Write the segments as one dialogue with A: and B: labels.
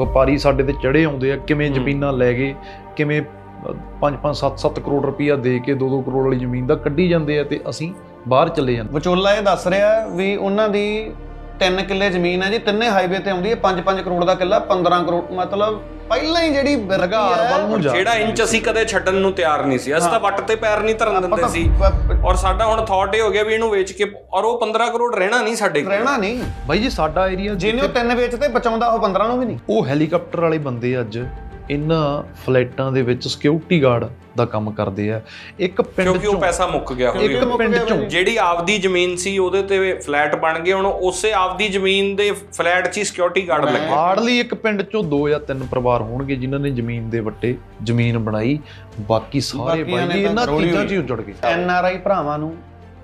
A: ਵਪਾਰੀ ਸਾਡੇ ਤੇ ਚੜੇ ਆਉਂਦੇ ਆ ਕਿਵੇਂ ਜ਼ਮੀਨਾਂ ਲੈ ਗਏ ਕਿਵੇਂ 5-5 7-7 ਕਰੋੜ ਰੁਪਈਆ ਦੇ ਕੇ 2-2 ਕਰੋੜ ਵਾਲੀ ਜ਼ਮੀਨ ਦਾ ਕੱਢੀ ਜਾਂਦੇ ਆ ਤੇ ਅਸੀਂ ਬਾਹਰ ਚਲੇ ਜਾਂਦੇ।
B: ਵਿਚੋਲਾ ਇਹ ਦੱਸ ਰਿਹਾ ਵੀ ਉਹਨਾਂ ਦੀ 3 ਕਿੱਲੇ ਜ਼ਮੀਨ ਹੈ ਜੀ ਤਿੰਨੇ ਹਾਈਵੇ ਤੇ ਆਉਂਦੀ ਹੈ 5-5 ਕਰੋੜ ਦਾ ਕਿੱਲਾ 15 ਕਰੋੜ ਮਤਲਬ ਪਹਿਲਾਂ ਹੀ ਜਿਹੜੀ
A: ਰਗਾਰ ਵੱਲ ਨੂੰ ਜਾ
C: ਜਿਹੜਾ ਇੰਚ ਅਸੀਂ ਕਦੇ ਛੱਡਣ ਨੂੰ ਤਿਆਰ ਨਹੀਂ ਸੀ। ਅਸੀਂ ਤਾਂ ਵੱਟ ਤੇ ਪੈਰ ਨਹੀਂ ਧਰਨ ਦਿੰਦੇ ਸੀ। ਔਰ ਸਾਡਾ ਹੁਣ ਥਾਟ ਇਹ ਹੋ ਗਿਆ ਵੀ ਇਹਨੂੰ ਵੇਚ ਕੇ ਔਰ ਉਹ 15 ਕਰੋੜ ਰਹਿਣਾ ਨਹੀਂ ਸਾਡੇ ਕੋਲ।
B: ਰਹਿਣਾ ਨਹੀਂ।
A: ਬਾਈ ਜੀ ਸਾਡਾ ਏਰੀਆ
B: ਜਿਹਨੇ ਉਹ ਤਿੰਨ ਵੇਚਦੇ ਬਚਾਉਂਦਾ ਉਹ 15 ਨੂੰ ਵੀ ਨਹੀਂ।
A: ਉਹ ਹੈਲੀਕਾਪਟਰ ਵਾਲੇ ਬੰਦੇ ਅੱਜ ਇਹਨਾਂ ਫਲਾਈਟਾਂ ਦੇ ਵਿੱਚ ਸਿਕਿਉਰਿਟੀ ਗਾਰਡ ਦਾ ਕੰਮ ਕਰਦੇ ਆ। ਇੱਕ ਪਿੰਡ
C: ਕਿਉਂਕਿ ਉਹ
A: ਚੋਂ
C: ਪੈਸਾ ਮੁੱਕ ਗਿਆ
A: ਇੱਕ ਪਿੰਡ ਚੋਂ
C: ਜਿਹੜੀ ਆਪਦੀ ਜ਼ਮੀਨ ਸੀ ਉਹਦੇ ਤੇ ਫਲੈਟ ਬਣ ਗਏ। ਹੁਣ ਉਸੇ ਆਪਦੀ ਜ਼ਮੀਨ ਦੇ ਫਲੈਟ 'ਚ ਹੀ ਸਿਕਿਉਰਿਟੀ ਗਾਰਡ ਲੱਗੇ।
A: ਹਾਰਡਲੀ ਇੱਕ ਪਿੰਡ ਚੋਂ ਦੋ ਜਾਂ ਤਿੰਨ ਪਰਿਵਾਰ ਹੋਣਗੇ ਜਿਨ੍ਹਾਂ ਨੇ ਜ਼ਮੀਨ ਦੇ ਵੱਟੇ ਜ਼ਮੀਨ ਬਣਾਈ। ਬਾਕੀ ਸਾਰੇ ਬਾਈ ਇਹਨਾਂ ਚੀਜ਼ਾਂ। 'ਚ ਹੀ ਉਜੜ ਗਏ।
B: ਐਨ ਆਰ ਆਈ ਭਰਾਵਾਂ ਨੂੰ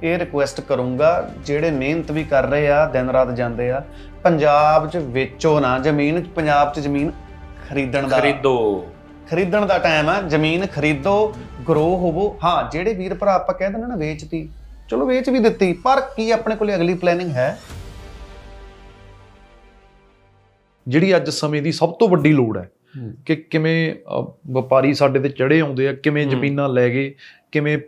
B: ਇਹ ਰਿਕੁਐਸਟ ਕਰੂੰਗਾ ਜਿਹੜੇ ਮਿਹਨਤ ਵੀ ਕਰ ਰਹੇ ਆ ਦਿਨ ਰਾਤ ਜਾਂਦੇ ਆ ਪੰਜਾਬ 'ਚ ਵੇਚੋ ਨਾ ਜ਼ਮੀਨ ਪੰਜਾਬ 'ਚ ਜ਼ਮੀਨ ਖਰੀਦਣ ਦਾ
C: ਖਰੀਦੋ।
B: ਖਰੀਦਣ ਦਾ ਟਾਈਮ ਆ ਜ਼ਮੀਨ ਖਰੀਦੋ ਗਰੋ ਹੋਵੋ। ਹਾਂ ਜਿਹੜੇ ਵੀਰ ਭਰਾ ਆਪਾਂ ਕਹਿ ਦਿੰਦੇ ਨਾ ਵੇਚਤੀ ਚਲੋ ਵੇਚ ਵੀ ਦਿੱਤੀ ਪਰ ਕੀ ਆਪਣੇ ਕੋਲੇ ਅਗਲੀ ਪਲੈਨਿੰਗ ਹੈ?
A: ਜਿਹੜੀ ਅੱਜ ਸਮੇਂ ਦੀ ਸਭ ਤੋਂ ਵੱਡੀ ਲੋੜ ਹੈ ਕਿ ਕਿਵੇਂ ਵਪਾਰੀ ਸਾਡੇ ਤੇ ਚੜੇ ਆਉਂਦੇ ਆ ਕਿਵੇਂ ਜ਼ਮੀਨਾਂ ਲੈ ਗਏ ਕਿਵੇਂ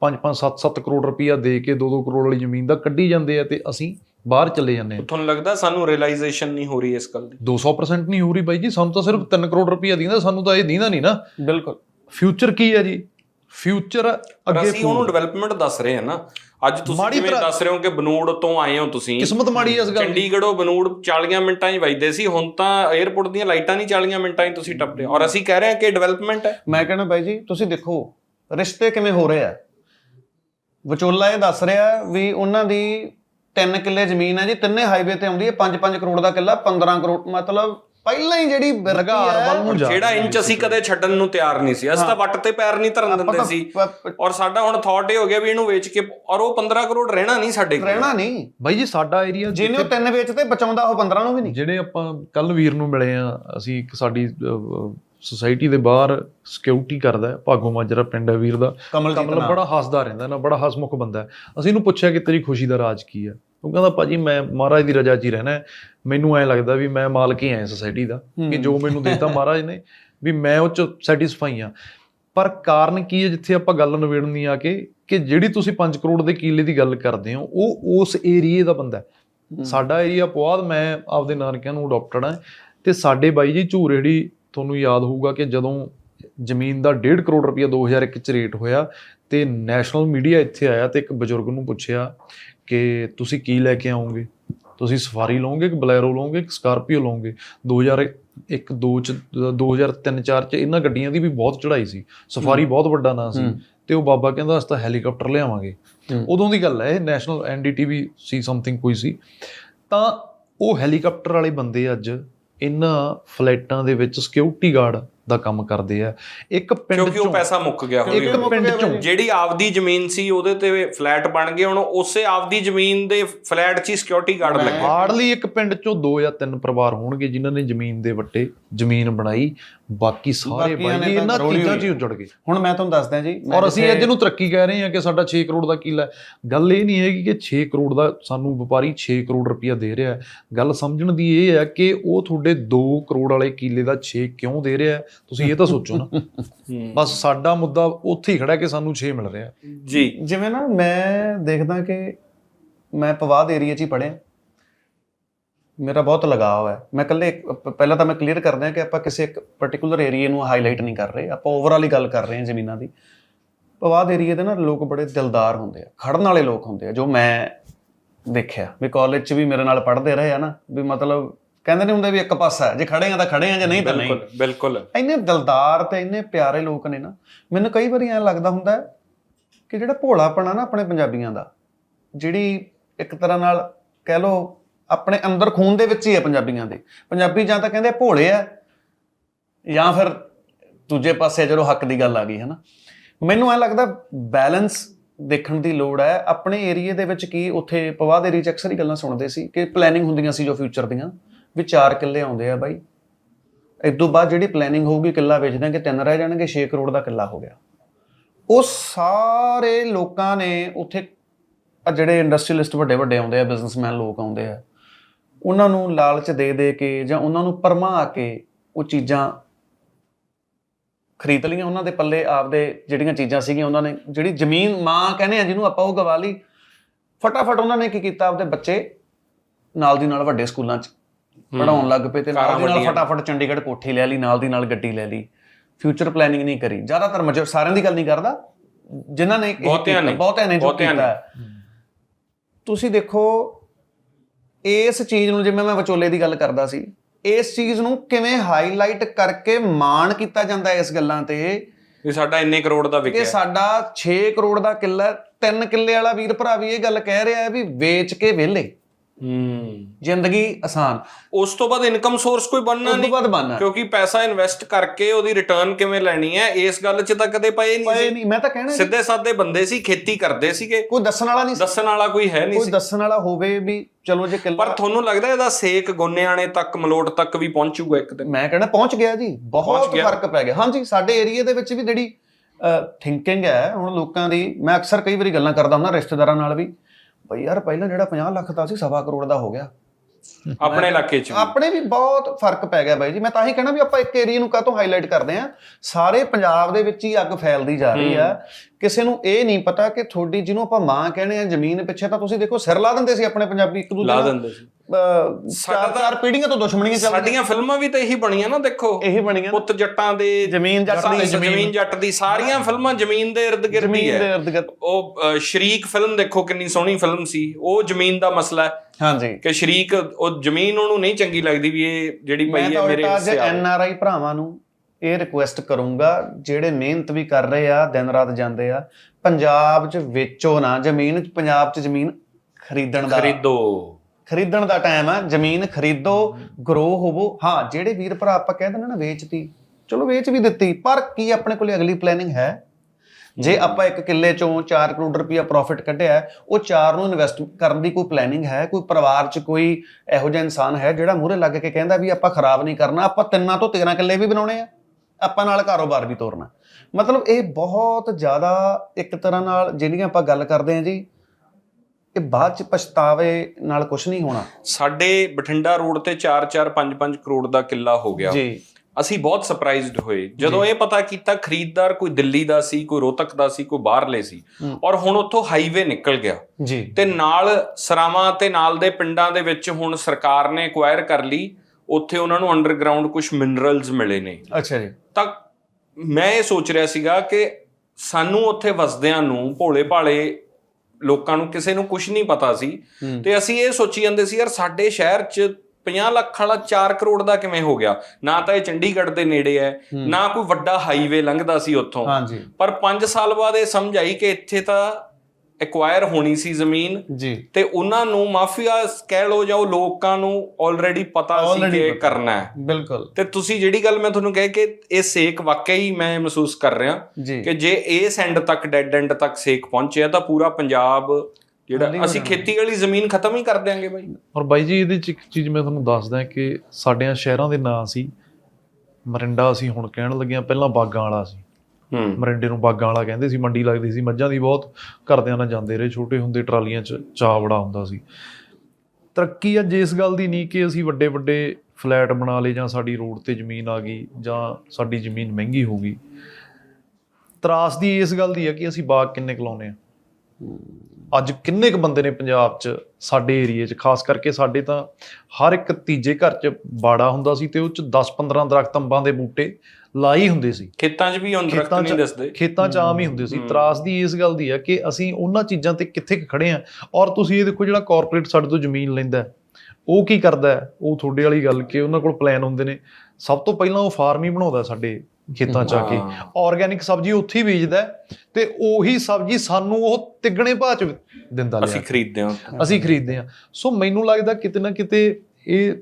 A: 5-5 7-7 ਕਰੋੜ ਰੁਪਈਆ ਦੇ ਕੇ 2-2 ਕਰੋੜ ਵਾਲੀ ਜ਼ਮੀਨ ਦਾ ਕੱਢੀ ਜਾਂਦੇ ਆ ਤੇ ਅਸੀਂ ਬਾਹਰ ਚਲੇ ਜਾਂਦੇ ਆ।
C: ਤੁਹਾਨੂੰ ਲੱਗਦਾ ਸਾਨੂੰ ਰਿਅਲਾਈਜੇਸ਼ਨ ਨਹੀਂ ਹੋ ਰਹੀ ਇਸ ਗੱਲ ਦੀ?
A: 200% ਨਹੀਂ ਹੋ ਰਹੀ ਬਾਈ ਜੀ ਸਾਨੂੰ ਤਾਂ ਸਿਰਫ 3 ਕਰੋੜ ਰੁਪਈਆ ਦਿੰਦਾ ਸਾਨੂੰ ਤਾਂ ਇਹ ਦਿੰਦਾ ਨਹੀਂ ਨਾ।
B: ਬਿਲਕੁਲ।
A: ਫਿਊਚਰ ਕੀ ਹੈ ਜੀ? ਫਿਊਚਰ ਅੱਗੇ
C: ਅਸੀਂ ਉਹਨੂੰ ਡਿਵੈਲਪਮੈਂਟ ਦੱਸ ਰਹੇ ਹਾਂ ਨਾ। ਅੱਜ ਤੁਸੀਂ ਜਿਵੇਂ ਦੱਸ ਰਹੇ ਹੋ ਕਿ ਬਨੂੜ ਤੋਂ ਆਏ ਹੋ ਤੁਸੀਂ?
A: ਕਿਸਮਤ ਮਾੜੀ ਹੈ ਇਸ ਗੱਲ
C: ਚੰਡੀਗੜ੍ਹੋਂ ਬਨੂੜ 40 ਮਿੰਟਾਂ 'ਚ ਵੱਜਦੇ ਸੀ ਹੁਣ ਤਾਂ 에어ਪੋਰਟ ਦੀਆਂ ਲਾਈਟਾਂ ਨਹੀਂ 40 ਮਿੰਟਾਂ 'ਚ ਤੁਸੀਂ ਟੱਪਦੇ ਔਰ ਅਸੀਂ ਕਹਿ ਰਹੇ ਹਾਂ ਕਿ ਡਿਵੈਲਪਮੈਂਟ ਹੈ।
B: ਮੈਂ ਕਹਿੰਦਾ ਬਾਈ ਜੀ ਤੁਸੀਂ ਦੇਖੋ ਰਿਸ਼ਤੇ ਕਿਵੇਂ ਹੋ ਰਹੇ ਆ? ਵਿਚੋਲਾ ਇਹ ਦੱਸ ਰਿਹਾ ਵੀ ਉਹਨਾਂ ਦੀ 3 ਕਿੱਲੇ ਜ਼ਮੀਨ ਹੈ ਜੀ ਤਿੰਨੇ ਹਾਈਵੇ ਤੇ ਆਉਂਦੀ ਹੈ 5-5 ਕਰੋੜ ਦਾ ਕਿੱਲਾ 15 ਕਰੋੜ ਮਤਲਬ ਪਹਿਲਾਂ ਹੀ ਜਿਹੜੀ
A: ਰਗਾਰ ਵੱਲ ਨੂੰ ਜਾ
C: ਜਿਹੜਾ ਇੰਚ ਅਸੀਂ ਕਦੇ ਛੱਡਣ ਨੂੰ ਤਿਆਰ ਨਹੀਂ ਸੀ। ਅਸੀਂ ਤਾਂ ਵੱਟ ਤੇ ਪੈਰ ਨਹੀਂ ਧਰਨ ਦਿੰਦੇ ਸੀ। ਔਰ ਸਾਡਾ ਹੁਣ ਥਾਟ ਇਹ ਹੋ ਗਿਆ ਵੀ ਇਹਨੂੰ ਵੇਚ ਕੇ ਔਰ ਉਹ 15 ਕਰੋੜ ਰਹਿਣਾ ਨਹੀਂ ਸਾਡੇ ਕੋਲ।
B: ਰਹਿਣਾ ਨਹੀਂ।
A: ਬਾਈ ਜੀ ਸਾਡਾ ਏਰੀਆ
B: ਜਿਹਨੇ ਉਹ ਤਿੰਨ ਵੇਚਦੇ ਬਚਾਉਂਦਾ ਉਹ 15 ਨੂੰ ਵੀ ਨਹੀਂ।
A: ਜਿਹੜੇ ਆਪਾਂ ਕੱਲ ਵੀਰ ਨੂੰ ਮਿਲੇ ਆ ਅਸੀਂ ਇੱਕ ਸਾਡੀ ਸੁਸਾਇਟੀ ਦੇ ਬਾਹਰ ਸਿਕਿਉਰਿਟੀ ਕਰਦਾ ਹੈ, ਭਾਗੋ ਮਾਜਰਾ ਪਿੰਡ ਹੈ ਵੀਰ ਦਾ। ਕਮਲ। ਬੜਾ ਹੱਸਦਾ ਰਹਿੰਦਾ ਨਾ ਬੜਾ ਹਸਮੁਖ ਬੰਦਾ। ਅਸੀਂ ਇਹਨੂੰ ਪੁੱਛਿਆ ਕਿ ਤੇਰੀ ਖੁਸ਼ੀ ਦਾ ਰਾਜ ਕੀ ਹੈ? ਉਹ ਕਹਿੰਦਾ ਭਾਜੀ ਮੈਂ ਮਹਾਰਾਜ ਦੀ ਰਜ਼ਾ 'ਚ ਹੀ ਰਹਿਣਾ। ਮੈਨੂੰ ਐ ਲੱਗਦਾ ਵੀ ਮੈਂ ਮਾਲਕ ਹੀ ਐ ਸੁਸਾਇਟੀ ਦਾ ਕਿ ਜੋ ਮੈਨੂੰ ਦੇਤਾ ਮਹਾਰਾਜ ਨੇ ਵੀ ਮੈਂ ਉਹ 'ਚ ਸੈਟੀਸਫਾਈ ਆ ਪਰ ਕਾਰਨ ਕੀ ਹੈ ਜਿੱਥੇ ਆਪਾਂ ਗੱਲ ਨਿਬੇੜਨੀ ਆ ਕੇ ਕਿ ਜਿਹੜੀ ਤੁਸੀਂ 5 ਕਰੋੜ ਦੇ ਕੀਲੇ ਦੀ ਗੱਲ ਕਰਦੇ ਹੋ ਉਹ ਉਸ ਏਰੀਏ ਦਾ ਬੰਦਾ ਹੈ। ਸਾਡਾ ਏਰੀਆ ਪੁਆਧ ਮੈਂ ਆਪਦੇ ਨਾਨਕਿਆਂ ਨੂੰ ਅਡਾਪਟਡ ਆ ਤੇ ਸਾਡੇ ਬਾਈ ਜੀ ਝੂਰੇੜੀ ਤੁਹਾਨੂੰ ਯਾਦ ਹੋਊਗਾ ਕਿ ਜਦੋਂ ਜ਼ਮੀਨ ਦਾ 1.5 ਕਰੋੜ ਰੁਪਇਆ 2001 ਚ ਰੇਟ ਹੋਇਆ ਤੇ ਨੈਸ਼ਨਲ ਮੀਡੀਆ ਇੱਥੇ ਆਇਆ ਤੇ ਇੱਕ ਬਜ਼ੁਰਗ ਨੂੰ ਪੁੱਛਿਆ ਕਿ ਤੁਸੀਂ ਕੀ ਲੈ ਕੇ ਆਓਗੇ? ਤੁਸੀਂ ਸਫਾਰੀ ਲਓਗੇ ਕਿ ਬਲੈਰੋ ਲਓਗੇ ਕਿ ਸਕਾਰਪੀਓ ਲਓਗੇ? 2001 2 ਚ 2003 4 ਚ ਇਹਨਾਂ ਗੱਡੀਆਂ ਦੀ ਵੀ ਬਹੁਤ ਚੜ੍ਹਾਈ ਸੀ। ਸਫਾਰੀ ਬਹੁਤ ਵੱਡਾ ਨਾਂ ਸੀ ਤੇ ਉਹ ਬਾਬਾ ਕਹਿੰਦਾ ਅਸੀਂ ਤਾਂ ਹੈਲੀਕਾਪਟਰ ਲਿਆਵਾਂਗੇ। ਉਦੋਂ ਦੀ ਗੱਲ ਹੈ ਇਹ ਨੈਸ਼ਨਲ ਐਨਡੀਟੀਵੀ ਸੀ ਸਮਥਿੰਗ ਕੋਈ ਸੀ। ਤਾਂ ਉਹ ਹੈਲੀਕਾਪਟਰ ਵਾਲੇ ਬੰਦੇ ਅੱਜ ਇਹਨਾਂ ਫਲਾਈਟਾਂ ਦੇ ਵਿੱਚ ਸਿਕਿਉਰਿਟੀ ਗਾਰਡ ਦਾ ਕੰਮ ਕਰਦੇ ਆ ਇੱਕ ਪਿੰਡ
C: ਕਿਉਂਕਿ ਉਹ ਪੈਸਾ ਮੁੱਕ ਗਿਆ ਹੋਵੇ
A: ਇੱਕ ਪਿੰਡ ਚੋਂ
C: ਜਿਹੜੀ ਆਪਦੀ ਜ਼ਮੀਨ ਸੀ ਉਹਦੇ ਤੇ ਫਲੈਟ ਬਣ ਗਏ। ਹੁਣ ਉਸੇ ਆਪਦੀ ਜ਼ਮੀਨ ਦੇ ਫਲੈਟ 'ਚ ਹੀ ਸਿਕਿਉਰਿਟੀ ਗਾਰਡ ਲੱਗੇ।
A: ਹਾਰਡਲੀ ਇੱਕ ਪਿੰਡ ਚੋਂ ਦੋ ਜਾਂ ਤਿੰਨ ਪਰਿਵਾਰ ਹੋਣਗੇ ਜਿਨ੍ਹਾਂ ਨੇ ਜ਼ਮੀਨ ਦੇ ਵੱਟੇ ਜ਼ਮੀਨ ਬਣਾਈ। ਬਾਕੀ ਸਾਰੇ
B: ਬਾਕੀਆਂ
A: ਬਾਈ
B: ਨੇ
A: ਜੀ
B: ਤਾਂ
A: ਇਹਨਾਂ ਚੀਜ਼ਾਂ 'ਚ ਹੀ। ਉਜੜ ਗਏ।
B: ਹੁਣ ਮੈਂ ਤੁਹਾਨੂੰ ਦੱਸਦਾ ਜੀ ਮੈਂ
A: ਔਰ ਅਸੀਂ
B: ਜਿੱਥੇ-
A: ਅੱਜ ਨੂੰ ਤਰੱਕੀ ਕਹਿ ਰਹੇ ਹਾਂ ਕਿ ਸਾਡਾ 6 ਕਰੋੜ ਦਾ ਕਿੱਲਾ ਹੈ। ਗੱਲ ਇਹ ਨਹੀਂ ਹੈਗੀ ਕਿ 6 ਕਰੋੜ ਦਾ ਸਾਨੂੰ ਵਪਾਰੀ 6 ਕਰੋੜ ਰੁਪਇਆ ਦੇ ਰਿਹਾ ਹੈ। ਗੱਲ ਸਮਝਣ ਦੀ ਇਹ ਹੈ ਕਿ ਉਹ ਤੁਹਾਡੇ 2 ਕਰੋੜ ਵਾਲੇ ਕਿੱਲੇ ਦਾ 6 ਕਿਉਂ ਦੇ ਰਿਹਾ ਹੈ? ਤੁਸੀਂ ਇਹ ਤਾਂ ਸੋਚੋ ਨਾ। ਬਸ ਸਾਡਾ ਮੁੱਦਾ ਉੱਥੇ ਹੀ ਖੜਾ ਕਿ ਸਾਨੂੰ 6 ਮਿਲ ਰਿਹਾ
C: ਜੀ।
B: ਜਿਵੇਂ ਨਾ ਮੈਂ ਦੇਖਦਾ ਕਿ ਮੈਂ ਪਵਾਦ ਏਰੀਆ 'ਚ ਹੀ ਪੜਿਆ ਮੇਰਾ ਬਹੁਤ ਲਗਾਵ ਹੈ। ਮੈਂ ਪ- ਪਹਿਲਾਂ ਤਾਂ ਮੈਂ ਕਲੀਅਰ ਕਰਦਾ ਕਿ ਆਪਾਂ ਕਿਸੇ ਇੱਕ ਪਾਰਟਿਕੂਲਰ ਏਰੀਆ ਨੂੰ ਹਾਈਲਾਈਟ ਨਹੀਂ ਕਰ ਰਹੇ। ਆਪਾਂ ਓਵਰਆਲ ਹੀ ਗੱਲ ਕਰ ਰਹੇ ਹਾਂ ਜ਼ਮੀਨਾਂ ਦੀ। ਪਵਾਦ ਏਰੀਆ ਦੇ ਨਾ ਲੋਕ ਬੜੇ ਦਿਲਦਾਰ ਹੁੰਦੇ ਆ ਖੜਨ ਵਾਲੇ ਲੋਕ ਹੁੰਦੇ ਆ ਜੋ ਮੈਂ ਦੇਖਿਆ। ਵੀ ਕਾਲਜ 'ਚ ਵੀ ਮੇਰੇ ਨਾਲ ਪੜ੍ਹਦੇ ਰਹੇ ਆ ਨਾ ਵੀ ਮਤਲਬ ਕਹਿੰਦੇ ਨਹੀਂ ਹੁੰਦੇ ਵੀ ਇੱਕ ਪਾਸਾ ਹੈ, ਜੇ ਖੜੇ ਆ ਤਾਂ ਖੜੇ ਆ ਜੇ ਨਹੀਂ ਤਾਂ ਨਹੀਂ।
C: ਬਿਲਕੁਲ ਬਿਲਕੁਲ।
B: ਇੰਨੇ ਦਿਲਦਾਰ ਤੇ ਇੰਨੇ ਪਿਆਰੇ ਲੋਕ ਨੇ ਨਾ ਮੈਨੂੰ ਕਈ ਵਾਰੀ ਐਂ ਲੱਗਦਾ ਹੁੰਦਾ ਹੈ ਕਿ ਜਿਹੜਾ ਭੋਲਾਪਣਾ ਨਾ ਆਪਣੇ ਪੰਜਾਬੀਆਂ ਦਾ ਜਿਹੜੀ ਇੱਕ ਤਰ੍ਹਾਂ ਨਾਲ ਕਹਿ ਲਓ ਆਪਣੇ ਅੰਦਰ ਖੂਨ ਦੇ ਵਿੱਚ ਹੀ ਹੈ ਪੰਜਾਬੀਆਂ ਦੇ। ਪੰਜਾਬੀ ਜਾਂ ਤਾਂ ਕਹਿੰਦੇ ਭੋਲੇ ਆ, ਜਾਂ ਫਿਰ ਦੂਜੇ ਪਾਸੇ ਜਦੋਂ ਹੱਕ ਦੀ ਗੱਲ ਆ ਗਈ ਹੈ ਨਾ ਮੈਨੂੰ ਐਂ ਲੱਗਦਾ ਬੈਲੈਂਸ ਦੇਖਣ ਦੀ ਲੋੜ ਹੈ। ਆਪਣੇ ਏਰੀਏ ਦੇ ਵਿੱਚ ਕੀ ਉੱਥੇ ਪਵਾਦ ਏਰੀਆ 'ਚ ਅਕਸਰ ਹੀ ਗੱਲਾਂ ਸੁਣਦੇ ਸੀ ਕਿ ਪਲੈਨਿੰਗ ਹੁੰਦੀਆਂ ਸੀ ਜੋ ਫਿਊਚਰ ਦੀਆਂ, ਵੀ ਚਾਰ ਕਿੱਲੇ ਆਉਂਦੇ ਆ ਬਾਈ। ਇਸ ਤੋਂ ਬਾਅਦ ਜਿਹੜੀ ਪਲੈਨਿੰਗ ਹੋਊਗੀ, ਕਿੱਲਾ ਵੇਚ ਦਾਂਗੇ ਤਿੰਨ ਰਹਿ ਜਾਣਗੇ 6 ਕਰੋੜ ਦਾ ਕਿੱਲਾ ਹੋ ਗਿਆ। ਉਹ ਸਾਰੇ ਲੋਕਾਂ ਨੇ ਉੱਥੇ ਜਿਹੜੇ ਇੰਡਸਟਰੀਅਲਿਸਟ ਵੱਡੇ ਵੱਡੇ ਆਉਂਦੇ ਆ ਬਿਜ਼ਨਸਮੈਨ ਲੋਕ ਆਉਂਦੇ ਆ ਉਹਨਾਂ ਨੂੰ ਲਾਲਚ ਦੇ ਦੇ ਕੇ ਜਾਂ ਉਹਨਾਂ ਨੂੰ ਪਰਮਾ ਕੇ ਉਹ ਚੀਜ਼ਾਂ ਖਰੀਦ ਲਈਆਂ। ਉਹਨਾਂ ਦੇ ਪੱਲੇ ਆਪਦੇ ਜਿਹੜੀਆਂ ਚੀਜ਼ਾਂ ਸੀਗੀਆਂ ਉਹਨਾਂ ਨੇ ਜਿਹੜੀ ਜ਼ਮੀਨ ਮਾਂ ਕਹਿੰਦੇ ਆ ਜਿਹਨੂੰ ਆਪਾਂ ਉਹ ਗਵਾ ਲਈ। ਫਟਾਫਟ ਉਹਨਾਂ ਨੇ ਕੀ ਕੀਤਾ ਆਪਦੇ ਬੱਚੇ ਨਾਲ ਦੀ ਨਾਲ ਵੱਡੇ ਸਕੂਲਾਂ 'ਚ ਪੜਾਉਣ ਲੱਗ ਪਏ ਤੇ ਨਾਲ ਦੀ ਨਾਲ। ਫਟਾਫਟ ਚੰਡੀਗੜ੍ਹ ਕੋਠੀ ਲੈ ਲਈ ਨਾਲ ਦੀ ਨਾਲ ਗੱਡੀ ਲੈ ਲਈ। ਫਿਊਚਰ ਪਲੈਨਿੰਗ ਨਹੀਂ ਕਰੀ। ਜ਼ਿਆਦਾਤਰ ਮਜੋ ਸਾਰਿਆਂ ਦੀ ਗੱਲ ਨਹੀਂ ਕਰਦਾ। ਜਿਨ੍ਹਾਂ ਨੇ
C: ਬਹੁਤਿਆਂ ਨੇ।
B: ਬਹੁਤਿਆਂ ਨੇ ਜੋ ਕੀਤਾ। ਤੁਸੀਂ ਦੇਖੋ ਇਸ ਚੀਜ਼ ਨੂੰ ਜਿਵੇਂ ਮੈਂ ਵਿਚੋਲੇ ਦੀ ਗੱਲ ਕਰਦਾ ਸੀ ਇਸ ਚੀਜ਼ ਨੂੰ ਕਿਵੇਂ ਹਾਈਲਾਈਟ ਕਰਕੇ ਮਾਣ ਕੀਤਾ ਜਾਂਦਾ ਇਸ ਗੱਲਾਂ ਤੇ?
C: ਵੀ ਸਾਡਾ ਇੰਨੇ ਕਰੋੜ ਦਾ
B: ਕਿ
C: ਵਿਕਿਆ।
B: ਸਾਡਾ 6 ਕਰੋੜ ਦਾ ਕਿੱਲਾ 3 ਕਿੱਲੇ ਵਾਲਾ ਵੀਰ ਭਰਾ ਵੀ ਇਹ ਗੱਲ ਕਹਿ ਰਿਹਾ ਹੈ ਵੀ ਵੇਚ ਕੇ ਵਿਹਲੇ।
C: ਹੂੰ।
B: ਜ਼ਿੰਦਗੀ ਆਸਾਨ।
C: ਉਸ ਤੋਂ ਬਾਅਦ ਇਨਕਮ ਸੋਰਸ ਕੋਈ ਬਣਨਾ
B: ਉਸ ਤੋਂ
C: ਨਹੀਂ।
B: ਬਾਅਦ ਬਾਨਾ
C: ਕਿਉਂਕਿ ਪੈਸਾ ਇਨਵੈਸਟ ਕਰਕੇ ਉਹਦੀ ਰਿਟਰਨ ਕਿਵੇਂ ਲੈਣੀ ਹੈ ਇਸ ਗੱਲ 'ਚ ਤਾਂ ਕਦੇ ਪਏ ਨਹੀਂ
B: ਪਏ
C: ਸੀ।
B: ਨਹੀਂ। ਮੈਂ ਤਾਂ ਕਹਿਣਾ
C: ਸਿੱਧੇ ਸਾਦੇ ਬੰਦੇ ਸੀ ਖੇਤੀ ਕਰਦੇ ਸੀਗੇ।
B: ਕੋਈ ਦੱਸਣ ਵਾਲਾ ਨਹੀਂ ਸੀ।
C: ਦੱਸਣ ਵਾਲਾ ਕੋਈ ਹੈ ਨਹੀਂ
B: ਕੋਈ
C: ਸੀ।
B: ਦੱਸਣ ਵਾਲਾ ਹੋਵੇ ਵੀ ਚਲੋ ਜੇ ਕਿੱਲਾ
C: ਪਰ ਤੁਹਾਨੂੰ ਲੱਗਦਾ ਇਹਦਾ ਸੇਕ ਗੋਨਿਆਣੇ ਤੱਕ ਮਲੋਟ ਤੱਕ ਵੀ ਪਹੁੰਚੂਗਾ ਇੱਕ ਦਿਨ?
B: ਮੈਂ ਕਹਿੰਦਾ ਪਹੁੰਚ ਗਿਆ ਜੀ। ਬਹੁਤ
C: ਪਹੁੰਚ ਗਿਆ।
B: ਫ਼ਰਕ ਪੈ ਗਿਆ। ਹਾਂਜੀ ਸਾਡੇ ਏਰੀਆ ਦੇ ਵਿੱਚ ਵੀ ਜਿਹੜੀ ਥਿੰਕਿੰਗ ਹੈ ਹੁਣ ਲੋਕਾਂ ਦੀ ਮੈਂ ਅਕਸਰ ਕਈ ਵਾਰੀ ਗੱਲਾਂ ਕਰਦਾ ਹੁੰਦਾ ਰਿਸ਼ਤੇਦਾਰਾਂ ਨਾਲ ਵੀ। ਬਈ ਯਾਰ ਪਹਿਲਾਂ ਜਿਹੜਾ 50 ਲੱਖ ਦਾ ਸੀ ਸਵਾ ਕਰੋੜ ਦਾ ਹੋ ਗਿਆ।
C: ਆਪਣੇ ਇਲਾਕੇ 'ਚ ਵੀ।
B: ਆਪਣੇ ਵੀ ਬਹੁਤ ਫ਼ਰਕ ਪੈ ਗਿਆ ਬਾਈ ਜੀ। ਮੈਂ ਤਾਂ ਹੀ ਕਹਿਣਾ ਵੀ ਆਪਾਂ ਇੱਕ ਏਰੀਆ ਨੂੰ ਕਾਹਤੋਂ ਹਾਈਲਾਈਟ ਕਰਦੇ ਆ ਸਾਰੇ ਪੰਜਾਬ ਦੇ ਵਿੱਚ ਹੀ ਅੱਗ ਫੈਲਦੀ ਜਾ ਰਹੀ ਆ। ਕਿਸੇ ਨੂੰ ਇਹ ਨਹੀਂ ਪਤਾ ਕਿ ਤੁਹਾਡੀ ਜਿਹਨੂੰ ਆਪਾਂ ਮਾਂ ਕਹਿੰਦੇ ਆ ਜ਼ਮੀਨ ਪਿੱਛੇ ਤਾਂ ਤੁਸੀਂ ਦੇਖੋ ਸਿਰ ਲਾ ਦਿੰਦੇ ਸੀ ਆਪਣੇ ਪੰਜਾਬੀ ਇੱਕ ਦੂਜੇ
C: ਲਾ
B: ਨਾਲ
C: ਦਿੰਦੇ ਸੀ।
B: ਚਾਰ ਚਾਰ ਪੀੜ੍ਹੀਆਂ ਤੋਂ ਦੁਸ਼ਮਣੀਆਂ ਚੱਲਦੀਆਂ
C: ਸਾਡੀਆਂ ਫਿਲਮਾਂ ਵੀ ਤਾਂ ਇਹੀ ਬਣੀਆਂ ਨਾ ਦੇਖੋ।
B: ਇਹੀ ਬਣੀਆਂ।
C: ਪੁੱਤ ਜੱਟਾਂ ਦੇ
B: ਜ਼ਮੀਨ ਜੱਟ ਦੀ
C: ਜ਼ਮੀਨ। ਜੱਟ ਦੀ ਸਾਰੀਆਂ ਫਿਲਮਾਂ ਜ਼ਮੀਨ ਦੇ ਇਰਦ ਗਿਰਦ ਹੀ ਹੈ। ਉਹ ਸ਼ਰੀਕ ਫਿਲਮ ਦੇਖੋ ਕਿੰਨੀ ਸੋਹਣੀ ਫਿਲਮ ਸੀ। ਉਹ ਜ਼ਮੀਨ ਦਾ ਮਸਲਾ ਹੈ।
B: ਹਾਂਜੀ।
C: ਕਿ ਸ਼ਰੀਕ ਉਹ ਜ਼ਮੀਨ ਉਹਨੂੰ ਨਹੀਂ ਚੰਗੀ ਲੱਗਦੀ ਵੀ ਇਹ ਜਿਹੜੀ ਪਈ ਹੈ ਮੇਰੇ ਹਿੱਸੇ ਆ
B: ਐਨ ਆਰ ਆਈ ਭਰਾਵਾਂ ਨੂੰ ਇਹ ਰਿਕੁਐਸਟ ਕਰੂੰਗਾ ਜਿਹੜੇ ਮਿਹਨਤ ਵੀ ਕਰ ਰਹੇ ਆ ਦਿਨ ਰਾਤ ਜਾਂਦੇ ਆ ਪੰਜਾਬ 'ਚ ਵੇਚੋ ਨਾ ਜ਼ਮੀਨ ਪੰਜਾਬ 'ਚ ਜ਼ਮੀਨ ਖਰੀਦਣ ਦਾ।
C: ਖਰੀਦੋ।
B: ਖਰੀਦਣ ਦਾ ਟਾਈਮ ਆ ਜ਼ਮੀਨ ਖਰੀਦੋ ਗਰੋ ਹੋਵੋ। ਹਾਂ ਜਿਹੜੇ ਵੀਰ ਭਰਾ ਆਪਾਂ ਕਹਿ ਦਿੰਦੇ ਨਾ ਵੇਚਤੀ ਚਲੋ ਵੇਚ ਵੀ ਦਿੱਤੀ ਪਰ ਕੀ ਆਪਣੇ ਕੋਲੇ ਅਗਲੀ ਪਲੈਨਿੰਗ ਹੈ? ਜੇ ਆਪਾਂ ਇੱਕ ਕਿੱਲੇ ਚੋਂ 4 ਕਰੋੜ ਰੁਪਇਆ ਪ੍ਰੋਫਿਟ ਕੱਢਿਆ ਉਹ 4 ਨੂੰ ਇਨਵੈਸਟ ਕਰਨ ਦੀ ਕੋਈ ਪਲੈਨਿੰਗ ਹੈ? ਕੋਈ ਪਰਿਵਾਰ 'ਚ ਕੋਈ ਇਹੋ ਜਿਹਾ ਇਨਸਾਨ ਹੈ ਜਿਹੜਾ ਮੂਹਰੇ ਲੱਗ ਕੇ ਕਹਿੰਦਾ ਵੀ ਆਪਾਂ ਖਰਾਬ ਨਹੀਂ ਕਰਨਾ ਆਪਾਂ ਤਿੰਨਾਂ ਤੋਂ 13 ਕਿੱਲੇ ਵੀ ਬਣਾਉਣੇ ਆ ਆਪਾਂ ਨਾਲ ਕਾਰੋਬਾਰ ਵੀ ਤੋਰਨਾ। ਮਤਲਬ ਇਹ ਬਹੁਤ ਜ਼ਿਆਦਾ ਇੱਕ ਤਰ੍ਹਾਂ ਨਾਲ ਜਿਹੜੀਆਂ ਆਪਾਂ ਗੱਲ ਕਰਦੇ ਹਾਂ ਜੀ ਇਹ ਬਾਅਦ 'ਚ ਪਛਤਾਵੇ ਨਾਲ ਕੁਝ ਨਹੀਂ ਹੋਣਾ।
C: ਸਾਡੇ ਬਠਿੰਡਾ ਰੋਡ ਤੇ 4-4 5-5 ਕਰੋੜ ਦਾ ਕਿੱਲਾ ਹੋ ਗਿਆ।
B: ਜੀ।
C: ਅਸੀਂ ਬਹੁਤ ਸਰਪ੍ਰਾਈਜ਼ਡ ਹੋਏ। ਜਦੋਂ ਇਹ ਪਤਾ ਕੀਤਾ ਖਰੀਦਦਾਰ ਕੋਈ ਦਿੱਲੀ ਦਾ ਸੀ ਕੋਈ ਰੋਹਤਕ ਦਾ ਸੀ ਕੋਈ ਬਾਹਰਲੇ ਸੀ। ਔਰ ਹੁਣ ਉੱਥੋਂ ਹਾਈਵੇ ਨਿਕਲ ਗਿਆ।
B: ਜੀ।
C: ਤੇ ਨਾਲ ਸਰਾਵਾਂ ਤੇ ਨਾਲ ਦੇ ਪਿੰਡਾਂ ਦੇ ਵਿੱਚ ਹੁਣ ਸਰਕਾਰ ਨੇ ਐਕਵਾਇਰ ਕਰ ਲਈ। ਉੱਥੇ ਉਹਨਾਂ ਨੂੰ ਅੰਡਰਗਰਾਉਂਡ ਕੁਝ ਮਿਨਰਲਸ ਮਿਲੇ ਨੇ।
B: ਅੱਛਾ ਜੀ।
C: ਤਾਂ ਮੈਂ ਇਹ ਸੋਚ ਰਿਹਾ ਸੀਗਾ ਕਿ ਸਾਨੂੰ ਉੱਥੇ ਵਸਦਿਆਂ ਨੂੰ ਭੋਲੇ ਭਾਲੇ ਲੋਕਾਂ ਨੂੰ ਕਿਸੇ ਨੂੰ ਕੁਝ ਨਹੀਂ ਪਤਾ ਸੀ। ਤੇ ਅਸੀਂ ਇਹ ਸੋਚੀ ਜਾਂਦੇ ਸੀ ਯਾਰ ਸਾਡੇ ਸ਼ਹਿਰ 'ਚ 50 ਲੱਖ ਵਾਲਾ 4 ਕਰੋੜ ਦਾ ਕਿਵੇਂ ਹੋ ਗਿਆ? ਨਾ ਤਾਂ ਇਹ ਚੰਡੀਗੜ੍ਹ ਦੇ ਨੇੜੇ ਹੈ ਨਾ ਕੋਈ ਵੱਡਾ ਹਾਈਵੇ ਲੰਘਦਾ ਸੀ ਉੱਥੋਂ। ਪਰ 5 ਸਾਲ ਬਾਅਦ ਇਹ ਸਮਝ ਆਈ ਕਿ ਇੱਥੇ ਤਾਂ ਐਕਵਾਇਰ ਹੋਣੀ ਸੀ ਜ਼ਮੀਨ
B: ਜੀ।
C: ਤੇ ਉਹਨਾਂ ਨੂੰ ਮਾਫੀਆ ਕਹਿ ਲੋ ਜਾਂ ਉਹ ਲੋਕਾਂ ਨੂੰ ਆਲਰੇਡੀ ਪਤਾ ਸੀ ਕਿ। ਕਰਨਾ ਹੈ।
B: ਬਿਲਕੁਲ।
C: ਤੇ ਤੁਸੀਂ ਜਿਹੜੀ ਗੱਲ ਮੈਂ ਤੁਹਾਨੂੰ ਕਹੇ ਕਿ ਇਹ ਸੇਕ ਵਾਕਈ ਮੈਂ ਮਹਿਸੂਸ ਕਰ ਰਿਹਾ ਕਿ ਜੇ ਇਸ ਐਂਡ ਤੱਕ ਡੈਡ ਐਂਡ ਤੱਕ ਸੇਕ ਪਹੁੰਚਿਆ ਤਾਂ ਪੂਰਾ ਪੰਜਾਬ ਜਿਹੜਾ ਅਸੀਂ। ਖੇਤੀ ਵਾਲੀ ਜ਼ਮੀਨ ਖਤਮ ਹੀ ਕਰ ਦਿਆਂਗੇ ਬਾਈ।
A: ਔਰ ਬਾਈ ਜੀ ਇਹਦੇ ਚ ਇੱਕ ਚੀਜ਼ ਮੈਂ ਤੁਹਾਨੂੰ ਦੱਸਦਾ ਕਿ ਸਾਡਿਆਂ ਸ਼ਹਿਰਾਂ ਦੇ ਨਾਂ ਸੀ ਮਰਿੰਡਾ ਅਸੀਂ ਹੁਣ ਕਹਿਣ ਲੱਗੇ ਪਹਿਲਾਂ ਬਾਗਾਂ ਵਾਲਾ ਸੀ। ਮਰਿੰਡੇ ਨੂੰ ਬਾਗਾਂ ਵਾਲਾ ਕਹਿੰਦੇ ਸੀ, ਮੰਡੀ ਲੱਗਦੀ ਸੀ। ਮੱਝਾਂ ਦੀ ਬਹੁਤ ਘਰਦਿਆਂ ਨਾਲ ਜਾਂਦੇ ਰਹੇ, ਛੋਟੇ ਹੁੰਦੇ ਟਰਾਲੀਆਂ 'ਚ ਚਾਹ ਬੜਾ ਹੁੰਦਾ ਸੀ। ਤਰੱਕੀ ਅੱਜ ਇਸ ਗੱਲ ਦੀ ਨਹੀਂ ਕਿ ਅਸੀਂ ਵੱਡੇ ਵੱਡੇ ਫਲੈਟ ਬਣਾ ਲਏ, ਜਾਂ ਸਾਡੀ ਰੋਡ ਤੇ ਜ਼ਮੀਨ ਆ ਗਈ, ਜਾਂ ਸਾਡੀ ਜ਼ਮੀਨ ਮਹਿੰਗੀ ਹੋ ਗਈ। ਤਰਾਸ ਦੀ ਇਸ ਗੱਲ ਦੀ ਹੈ ਕਿ ਅਸੀਂ ਬਾਗ ਕਿੰਨੇ ਕੁ ਲਾਉਨੇ ਆ ਅੱਜ ਕਿੰਨੇ ਕੁ ਬੰਦੇ ਨੇ ਪੰਜਾਬ 'ਚ ਸਾਡੇ ਏਰੀਏ 'ਚ? ਖਾਸ ਕਰਕੇ ਸਾਡੇ ਤਾਂ ਹਰ ਇੱਕ ਤੀਜੇ ਘਰ 'ਚ ਬਾੜਾ ਹੁੰਦਾ ਸੀ ਤੇ ਉਹ 'ਚ 10-15 ਦਰਖਤ ਅੰਬਾਂ ਦੇ ਬੂਟੇ ਲਾਈ ਹੁੰਦੇ ਸੀ।
C: ਖੇਤਾਂ 'ਚ ਵੀ ਹੁਣ ਦਰਖਤ
A: ਖੇਤਾਂ
C: ਨਹੀਂ ਦਿਸਦੇ।
A: ਖੇਤਾਂ 'ਚ ਆਮ ਹੀ ਹੁੰਦੇ ਸੀ। ਤਰਾਸ ਦੀ ਇਸ ਗੱਲ ਦੀ ਹੈ ਕਿ ਅਸੀਂ ਉਹਨਾਂ ਚੀਜ਼ਾਂ ਤੇ ਕਿੱਥੇ ਖੜੇ ਆ। ਔਰ ਤੁਸੀਂ ਇਹ ਦੇਖੋ ਜਿਹੜਾ ਕਾਰਪੋਰੇਟ ਸਾਡੇ ਤੋਂ ਜ਼ਮੀਨ ਲੈਂਦਾ ਉਹ ਕੀ ਕਰਦਾ? ਉਹ ਤੁਹਾਡੇ ਵਾਲੀ ਗੱਲ ਕਿ ਉਹਨਾਂ ਕੋਲ ਪਲਾਨ ਹੁੰਦੇ ਨੇ। ਸਭ ਤੋਂ ਪਹਿਲਾਂ ਉਹ ਫਾਰਮ ਹੀ ਬਣਾਉਂਦਾ ਸਾਡੇ ਖੇਤਾਂ 'ਚ ਆ ਕੇ। ਆਰਗੈਨਿਕ ਸਬਜ਼ੀ ਉੱਥੇ ਹੀ ਵੇਚਦਾ ਹੈ ਤੇ ਉਹੀ ਸਬਜ਼ੀ ਸਾਨੂੰ ਉਹ ਤਿੱਗਣੇ ਭਾਅ 'ਚ ਦਿੰਦਾ ਲਿਆ।
C: ਅਸੀਂ ਖਰੀਦਦੇ ਹਾਂ
A: ਅਸੀਂ ਖਰੀਦਦੇ ਹਾਂ। ਸੋ ਮੈਨੂੰ ਲੱਗਦਾ ਕਿਤੇ ਨਾ ਕਿਤੇ ਇਹ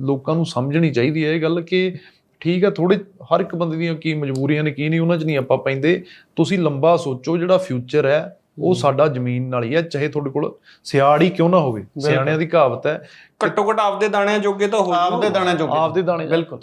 A: ਲੋਕਾਂ ਨੂੰ ਸਮਝਣੀ ਚਾਹੀਦੀ ਹੈ ਇਹ ਗੱਲ ਕਿ ਠੀਕ ਹੈ ਥੋੜੇ ਹਰ ਇੱਕ ਬੰਦੇ ਦੀਆਂ ਕੀ ਮਜਬੂਰੀਆਂ ਨੇ ਕੀ ਨਹੀਂ ਉਹਨਾਂ 'ਚ ਨਹੀਂ ਆਪਾਂ ਪੈਂਦੇ। ਤੁਸੀਂ ਲੰਬਾ ਸੋਚੋ ਜਿਹੜਾ ਫਿਊਚਰ ਹੈ ਉਹ ਸਾਡਾ ਜ਼ਮੀਨ ਨਾਲ ਹੀ ਹੈ ਚਾਹੇ ਤੁਹਾਡੇ ਕੋਲ ਸਿਆੜ ਹੀ ਕਿਉਂ ਨਾ ਹੋਵੇ। ਸਿਆਣਿਆਂ ਦੀ ਕਹਾਵਤ ਹੈ
C: ਘੱਟੋ ਘੱਟ ਆਪਦੇ ਦਾਣਿਆਂ ਜੋਗੇ ਤਾਂ ਹੋ ਜਾਓ।
B: ਆਪਦੇ ਦਾਣੇ ਜੋਗੇ।
A: ਆਪਦੇ ਦਾਣੇ
B: ਬਿਲਕੁਲ।